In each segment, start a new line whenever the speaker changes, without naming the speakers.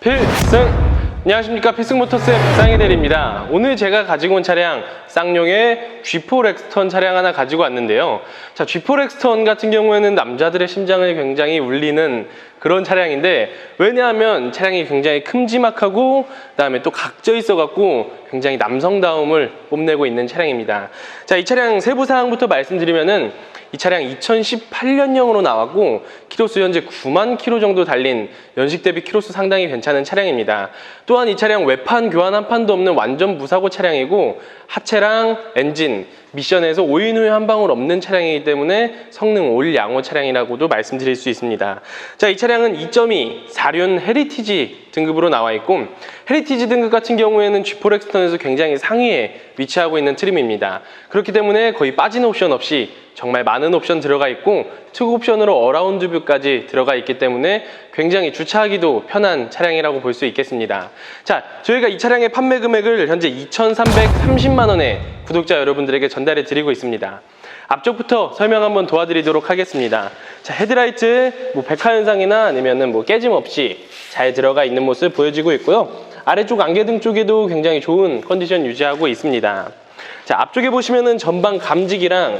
필승! 안녕하십니까 필승모터스의 박상희 대리입니다. 오늘 제가 가지고 온 차량 쌍용의 G4 렉스턴 차량 하나 가지고 왔는데요. 자, G4 렉스턴 같은 경우에는 남자들의 심장을 굉장히 울리는 그런 차량인데 왜냐하면 차량이 굉장히 큼지막하고 그다음에 또 각져 있어 갖고 굉장히 남성다움을 뽐내고 있는 차량입니다. 자, 이 차량 세부 사항부터 말씀드리면은 이 차량 2018년형으로 나왔고 키로수 현재 9만 킬로 정도 달린 연식 대비 키로수 상당히 괜찮은 차량입니다. 또한 이 차량 외판 교환 한 판도 없는 완전 무사고 차량이고 하체랑 엔진 미션에서 5인 후에 한 방울 없는 차량이기 때문에 성능 올 양호 차량이라고도 말씀드릴 수 있습니다. 자, 이 차량은 2.2 4륜 헤리티지 등급으로 나와 있고 헤리티지 등급 같은 경우에는 G4 렉스턴에서 굉장히 상위에 위치하고 있는 트림입니다. 그렇기 때문에 거의 빠진 옵션 없이 정말 많은 옵션 들어가 있고 특 옵션으로 어라운드 뷰까지 들어가 있기 때문에 굉장히 주차하기도 편한 차량이라고 볼 수 있겠습니다. 자, 저희가 이 차량의 판매 금액을 현재 2,330만 원에 구독자 여러분들에게 전달해 드리고 있습니다. 앞쪽부터 설명 한번 도와드리도록 하겠습니다. 자, 헤드라이트 뭐 백화 현상이나 아니면은 뭐 깨짐 없이 잘 들어가 있는 모습 보여지고 있고요. 아래쪽 안개등 쪽에도 굉장히 좋은 컨디션 유지하고 있습니다. 자, 앞쪽에 보시면은 전방 감지기랑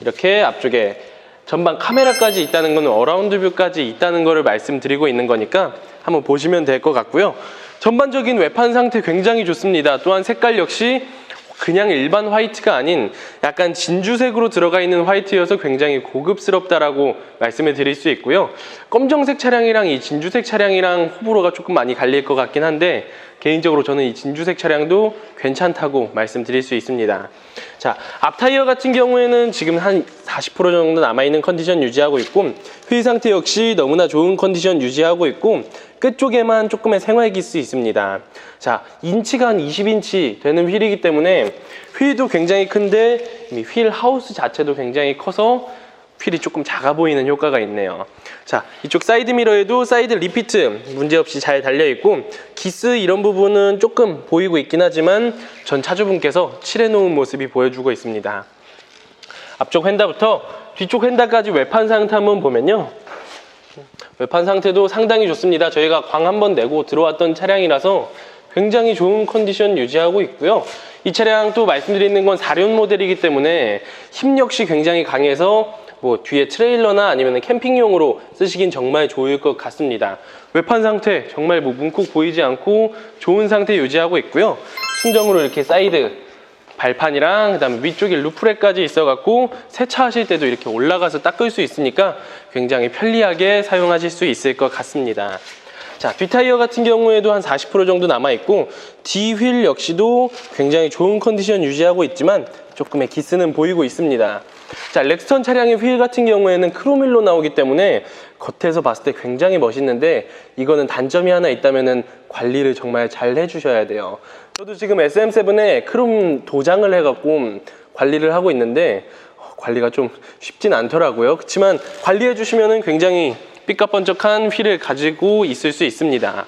이렇게 앞쪽에 전방 카메라까지 있다는 건 어라운드 뷰까지 있다는 거를 말씀드리고 있는 거니까 한번 보시면 될 것 같고요. 전반적인 외판 상태 굉장히 좋습니다. 또한 색깔 역시 그냥 일반 화이트가 아닌 약간 진주색으로 들어가 있는 화이트여서 굉장히 고급스럽다라고 말씀을 드릴 수 있고요. 검정색 차량이랑 이 진주색 차량이랑 호불호가 조금 많이 갈릴 것 같긴 한데 개인적으로 저는 이 진주색 차량도 괜찮다고 말씀드릴 수 있습니다. 자, 앞 타이어 같은 경우에는 지금 한 40% 정도 남아있는 컨디션 유지하고 있고 휠 상태 역시 너무나 좋은 컨디션 유지하고 있고 끝쪽에만 조금의 생활 기스 있습니다. 자, 인치가 한 20인치 되는 휠이기 때문에 휠도 굉장히 큰데 이휠 하우스 자체도 굉장히 커서 휠이 조금 작아 보이는 효과가 있네요. 자, 이쪽 사이드 미러에도 사이드 리피트 문제없이 잘 달려있고 기스 이런 부분은 조금 보이고 있긴 하지만 전 차주분께서 칠해놓은 모습이 보여주고 있습니다. 앞쪽 휀다부터 뒤쪽 휀다까지 외판 상태 한번 보면요. 외판 상태도 상당히 좋습니다. 저희가 광 한 번 내고 들어왔던 차량이라서 굉장히 좋은 컨디션 유지하고 있고요. 이 차량 또 말씀드리는 건 4륜 모델이기 때문에 힘 역시 굉장히 강해서 뭐 뒤에 트레일러나 아니면 캠핑용으로 쓰시긴 정말 좋을 것 같습니다. 외판 상태 정말 뭐 문콕 보이지 않고 좋은 상태 유지하고 있고요. 순정으로 이렇게 사이드 발판이랑 그다음에 위쪽에 루프렉까지 있어갖고 세차하실 때도 이렇게 올라가서 닦을 수 있으니까 굉장히 편리하게 사용하실 수 있을 것 같습니다. 자, 뒷타이어 같은 경우에도 한 40% 정도 남아있고 뒤휠 역시도 굉장히 좋은 컨디션 유지하고 있지만 조금의 기스는 보이고 있습니다. 자, 렉스턴 차량의 휠 같은 경우에는 크로밀로 나오기 때문에 겉에서 봤을 때 굉장히 멋있는데 이거는 단점이 하나 있다면은 관리를 정말 잘 해주셔야 돼요. 저도 지금 SM7에 크롬 도장을 해갖고 관리를 하고 있는데 어, 관리가 좀 쉽진 않더라고요. 그렇지만 관리해 주시면은 굉장히 삐까번쩍한 휠을 가지고 있을 수 있습니다.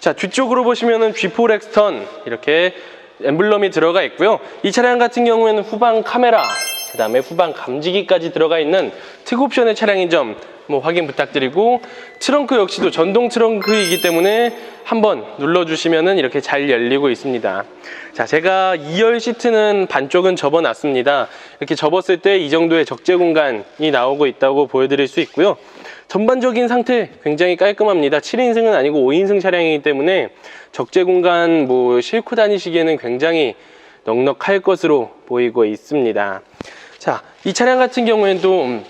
자, 뒤쪽으로 보시면은 G4 렉스턴 이렇게 엠블럼이 들어가 있고요. 이 차량 같은 경우에는 후방 카메라, 그 다음에 후방 감지기까지 들어가 있는 특옵션의 차량인 점 뭐 확인 부탁드리고 트렁크 역시도 전동 트렁크이기 때문에 한번 눌러주시면은 이렇게 잘 열리고 있습니다. 자, 제가 2열 시트는 반쪽은 접어놨습니다. 이렇게 접었을 때 이 정도의 적재 공간이 나오고 있다고 보여드릴 수 있고요. 전반적인 상태 굉장히 깔끔합니다. 7인승은 아니고 5인승 차량이기 때문에 적재 공간 뭐 싣고 다니시기에는 굉장히 넉넉할 것으로 보이고 있습니다. 자, 이 차량 같은 경우에는 또 음,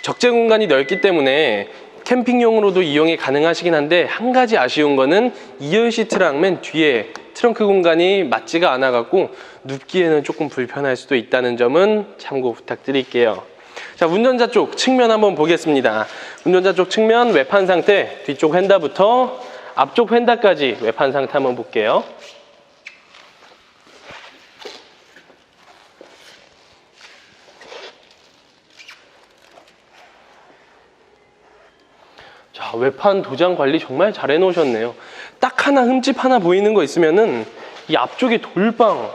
적재 공간이 넓기 때문에 캠핑용으로도 이용이 가능하시긴 한데 한 가지 아쉬운 거는 2열 시트랑 맨 뒤에 트렁크 공간이 맞지가 않아 갖고 눕기에는 조금 불편할 수도 있다는 점은 참고 부탁드릴게요. 자, 운전자 쪽 측면 한번 보겠습니다. 운전자 쪽 측면 외판 상태, 뒤쪽 휀다부터 앞쪽 휀다까지 외판 상태 한번 볼게요. 자, 외판 도장 관리 정말 잘 해놓으셨네요. 딱 하나 흠집 하나 보이는 거 있으면은 이 앞쪽에 돌방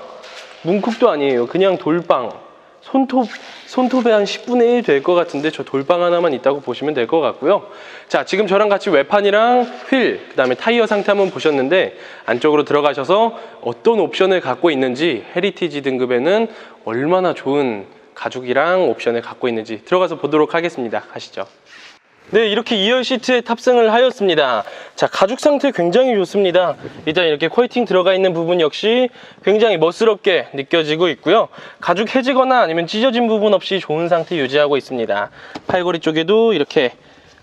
문콕도 아니에요. 그냥 돌방. 손톱, 손톱의 한 10분의 1 될 것 같은데 저 돌방 하나만 있다고 보시면 될 것 같고요. 자, 지금 저랑 같이 외판이랑 휠, 그 다음에 타이어 상태 한번 보셨는데 안쪽으로 들어가셔서 어떤 옵션을 갖고 있는지 헤리티지 등급에는 얼마나 좋은 가죽이랑 옵션을 갖고 있는지 들어가서 보도록 하겠습니다. 가시죠. 네, 이렇게 2열 시트에 탑승을 하였습니다. 자, 가죽 상태 굉장히 좋습니다. 일단 이렇게 코이팅 들어가 있는 부분 역시 굉장히 멋스럽게 느껴지고 있고요. 가죽 해지거나 아니면 찢어진 부분 없이 좋은 상태 유지하고 있습니다. 팔걸이 쪽에도 이렇게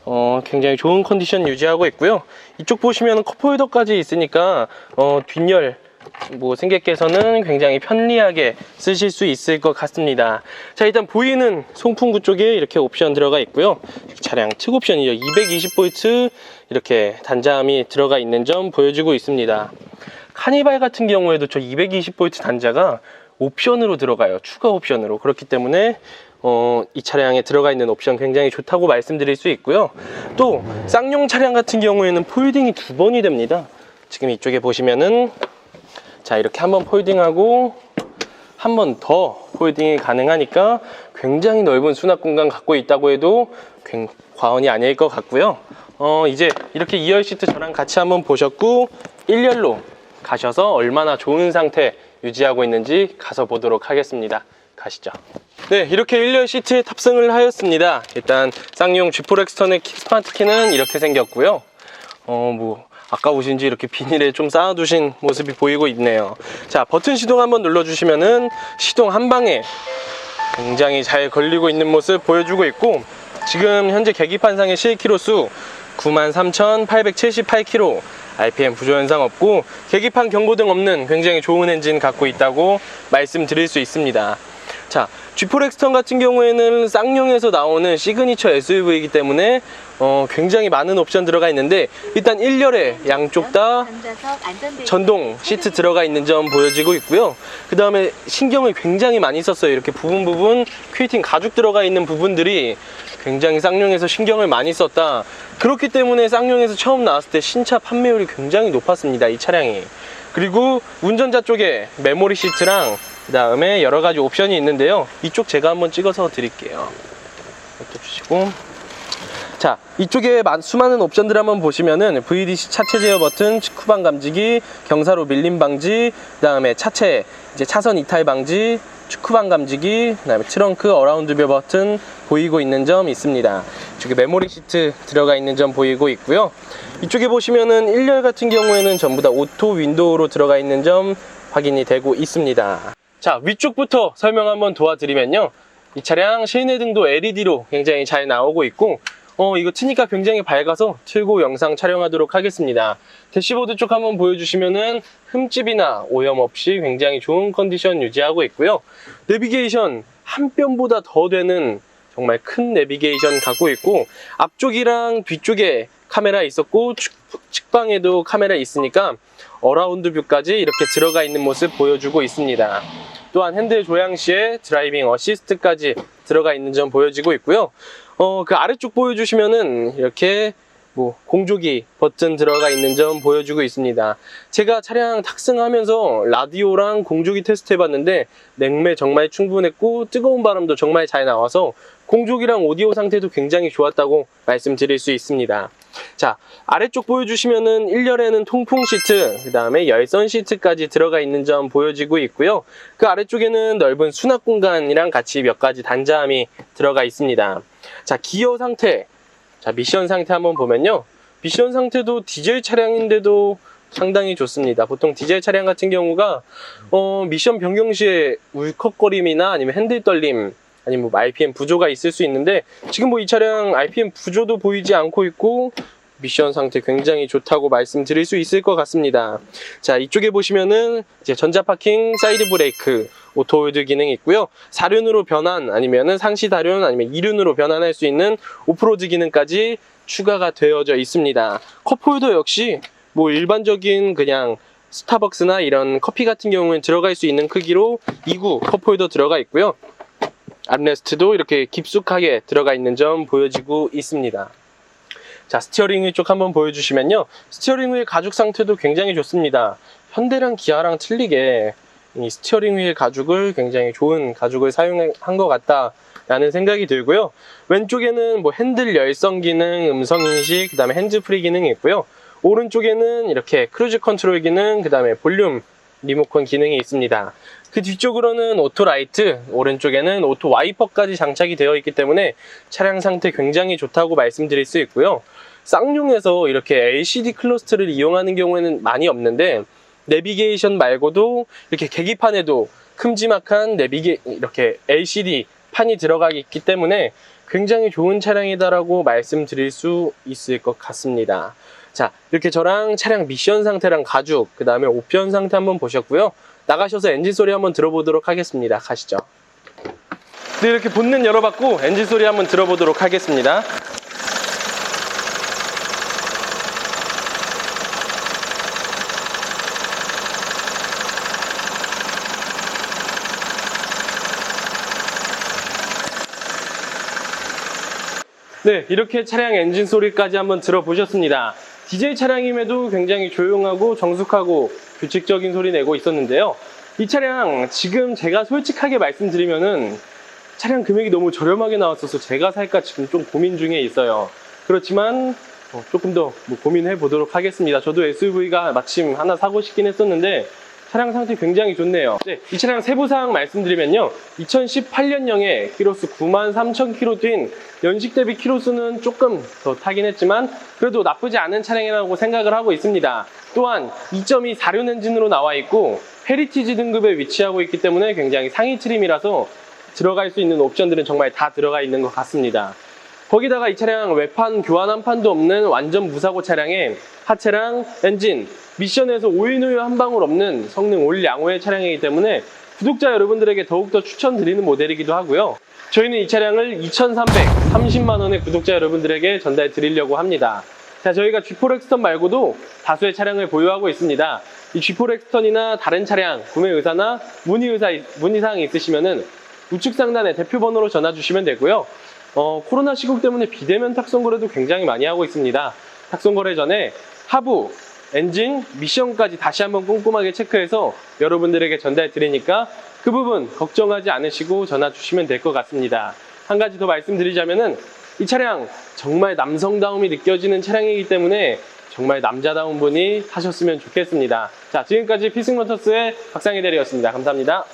어, 굉장히 좋은 컨디션 유지하고 있고요. 이쪽 보시면 컵홀더까지 있으니까 어, 뒷열 뭐 승객께서는 굉장히 편리하게 쓰실 수 있을 것 같습니다. 자 일단 보이는 송풍구 쪽에 이렇게 옵션 들어가 있고요. 차량 특 옵션이죠. 220V 이렇게 단자함이 들어가 있는 점 보여주고 있습니다. 카니발 같은 경우에도 저 220V 단자가 옵션으로 들어가요. 추가 옵션으로. 그렇기 때문에 어, 이 차량에 들어가 있는 옵션 굉장히 좋다고 말씀드릴 수 있고요. 또 쌍용 차량 같은 경우에는 폴딩이 두 번이 됩니다. 지금 이쪽에 보시면은 자 이렇게 한번 폴딩하고 한 번 더 폴딩이 가능하니까 굉장히 넓은 수납 공간 갖고 있다고 해도 굉- 과언이 아닐 것 같고요. 어 이제 이렇게 2열 시트 저랑 같이 한번 보셨고 1열로 가셔서 얼마나 좋은 상태 유지하고 있는지 가서 보도록 하겠습니다. 가시죠. 네, 이렇게 1열 시트에 탑승을 하였습니다. 일단 쌍용 G4 렉스턴의 스마트 키는 이렇게 생겼고요. 어, 뭐 아까우신지 이렇게 비닐에 좀 쌓아두신 모습이 보이고 있네요. 자, 버튼 시동 한번 눌러주시면은 시동 한 방에 굉장히 잘 걸리고 있는 모습 보여주고 있고 지금 현재 계기판상의 실키로 수 93,878km RPM 부조 현상 없고 계기판 경고등 없는 굉장히 좋은 엔진 갖고 있다고 말씀드릴 수 있습니다. 자, G4 렉스턴 같은 경우에는 쌍용에서 나오는 시그니처 SUV이기 때문에 어, 굉장히 많은 옵션 들어가 있는데 일단 1열에 양쪽 다 전동 시트 들어가 있는 점 보여지고 있고요. 그 다음에 신경을 굉장히 많이 썼어요. 이렇게 부분 부분 퀼팅 가죽 들어가 있는 부분들이 굉장히 쌍용에서 신경을 많이 썼다. 그렇기 때문에 쌍용에서 처음 나왔을 때 신차 판매율이 굉장히 높았습니다. 이 차량이. 그리고 운전자 쪽에 메모리 시트랑 그 다음에 여러 가지 옵션이 있는데요. 이쪽 제가 한번 찍어서 드릴게요. 이것도 주시고. 자, 이쪽에 많- 수많은 옵션들 한번 보시면은 VDC 차체 제어 버튼, 후방 감지기, 경사로 밀림 방지, 그 다음에 차체 이제 차선 이탈 방지, 축구방 감지기, 그 다음에 트렁크 어라운드 뷰 버튼 보이고 있는 점 있습니다. 이쪽에 메모리 시트 들어가 있는 점 보이고 있고요. 이쪽에 보시면은 1열 같은 경우에는 전부 다 오토 윈도우로 들어가 있는 점 확인이 되고 있습니다. 자, 위쪽부터 설명 한번 도와드리면요. 이 차량 실내 등도 LED로 굉장히 잘 나오고 있고 어, 이거 트니까 굉장히 밝아서 틀고 영상 촬영하도록 하겠습니다. 대시보드 쪽 한번 보여주시면은 흠집이나 오염 없이 굉장히 좋은 컨디션 유지하고 있고요. 내비게이션 한 뼘보다 더 되는 정말 큰 내비게이션 갖고 있고 앞쪽이랑 뒤쪽에 카메라 있었고 측, 측방에도 카메라 있으니까 어라운드 뷰까지 이렇게 들어가 있는 모습 보여주고 있습니다. 또한 핸들 조향 시에 드라이빙 어시스트까지 들어가 있는 점 보여지고 있고요. 어, 그 아래쪽 보여주시면은 이렇게 뭐 공조기 버튼 들어가 있는 점 보여주고 있습니다. 제가 차량 탁승하면서 라디오랑 공조기 테스트 해봤는데 냉매 정말 충분했고 뜨거운 바람도 정말 잘 나와서 공조기랑 오디오 상태도 굉장히 좋았다고 말씀드릴 수 있습니다. 자 아래쪽 보여주시면은 1열에는 통풍 시트 그 다음에 열선 시트까지 들어가 있는 점 보여지고 있고요. 그 아래쪽에는 넓은 수납 공간이랑 같이 몇 가지 단자함이 들어가 있습니다. 자 기어 상태 자, 미션 상태 한번 보면요. 미션 상태도 디젤 차량인데도 상당히 좋습니다. 보통 디젤 차량 같은 경우가 어, 미션 변경 시에 울컥거림이나 아니면 핸들 떨림 아니면 뭐 RPM 부조가 있을 수 있는데 지금 뭐 이 차량 RPM 부조도 보이지 않고 있고 미션 상태 굉장히 좋다고 말씀드릴 수 있을 것 같습니다. 자, 이쪽에 보시면은 이제 전자 파킹, 사이드 브레이크, 오토 홀드 기능이 있고요. 사륜으로 변환 아니면은 상시 다륜 아니면 이륜으로 변환할 수 있는 오프로드 기능까지 추가가 되어져 있습니다. 컵홀더 역시 뭐 일반적인 그냥 스타벅스나 이런 커피 같은 경우는 들어갈 수 있는 크기로 2구 컵홀더 들어가 있고요. 암레스트도 이렇게 깊숙하게 들어가 있는 점 보여지고 있습니다. 자, 스티어링 휠쪽 한번 보여주시면요. 스티어링 휠 가죽 상태도 굉장히 좋습니다. 현대랑 기아랑 틀리게 이 스티어링 휠 가죽을 굉장히 좋은 가죽을 사용한 것 같다라는 생각이 들고요. 왼쪽에는 뭐 핸들 열선 기능, 음성 인식, 그 다음에 핸즈 프리 기능이 있고요. 오른쪽에는 이렇게 크루즈 컨트롤 기능, 그 다음에 볼륨 리모컨 기능이 있습니다. 그 뒤쪽으로는 오토 라이트, 오른쪽에는 오토 와이퍼까지 장착이 되어 있기 때문에 차량 상태 굉장히 좋다고 말씀드릴 수 있고요. 쌍용에서 이렇게 LCD 클러스터를 이용하는 경우에는 많이 없는데 내비게이션 말고도 이렇게 계기판에도 큼지막한 내비게 이렇게 LCD 판이 들어가 있기 때문에 굉장히 좋은 차량이다라고 말씀드릴 수 있을 것 같습니다. 자, 이렇게 저랑 차량 미션 상태랑 가죽, 그 다음에 옵션 상태 한번 보셨고요. 나가셔서 엔진 소리 한번 들어보도록 하겠습니다. 가시죠. 네, 이렇게 본넷 열어봤고 엔진 소리 한번 들어보도록 하겠습니다. 네, 이렇게 차량 엔진 소리까지 한번 들어보셨습니다. 디젤 차량임에도 굉장히 조용하고 정숙하고 규칙적인 소리 내고 있었는데요. 이 차량 지금 제가 솔직하게 말씀드리면은 차량 금액이 너무 저렴하게 나왔어서 제가 살까 지금 좀 고민 중에 있어요. 그렇지만 어, 조금 더뭐 고민해 보도록 하겠습니다. 저도 SUV가 마침 하나 사고 싶긴 했었는데 차량 상태 굉장히 좋네요. 네, 이 차량 세부사항 말씀드리면요. 2018년형에 키로수 9만 3천 킬로 뛴 연식 대비 키로수는 조금 더 타긴 했지만 그래도 나쁘지 않은 차량이라고 생각을 하고 있습니다. 또한 2.2 4륜 엔진으로 나와 있고 헤리티지 등급에 위치하고 있기 때문에 굉장히 상위 트림이라서 들어갈 수 있는 옵션들은 정말 다 들어가 있는 것 같습니다. 거기다가 이 차량 외판 교환 한 판도 없는 완전 무사고 차량에 하체랑 엔진, 미션에서 오일우유 한 방울 없는 성능 올 양호의 차량이기 때문에 구독자 여러분들에게 더욱더 추천드리는 모델이기도 하고요. 저희는 이 차량을 2,330만 원의 구독자 여러분들에게 전달 드리려고 합니다. 자, 저희가 G4 엑스턴 말고도 다수의 차량을 보유하고 있습니다. 이 G4 엑스턴이나 다른 차량 구매 의사나 문의 의사 문의 사항이 있으시면은 우측 상단에 대표 번호로 전화 주시면 되고요. 어, 코로나 시국 때문에 비대면 탁송 거래도 굉장히 많이 하고 있습니다. 탁송 거래 전에 하부, 엔진, 미션까지 다시 한번 꼼꼼하게 체크해서 여러분들에게 전달 드리니까 그 부분 걱정하지 않으시고 전화 주시면 될 것 같습니다. 한 가지 더 말씀드리자면은 이 차량 정말 남성다움이 느껴지는 차량이기 때문에 정말 남자다운 분이 타셨으면 좋겠습니다. 자, 지금까지 피싱모터스의 박상희 대리였습니다. 감사합니다.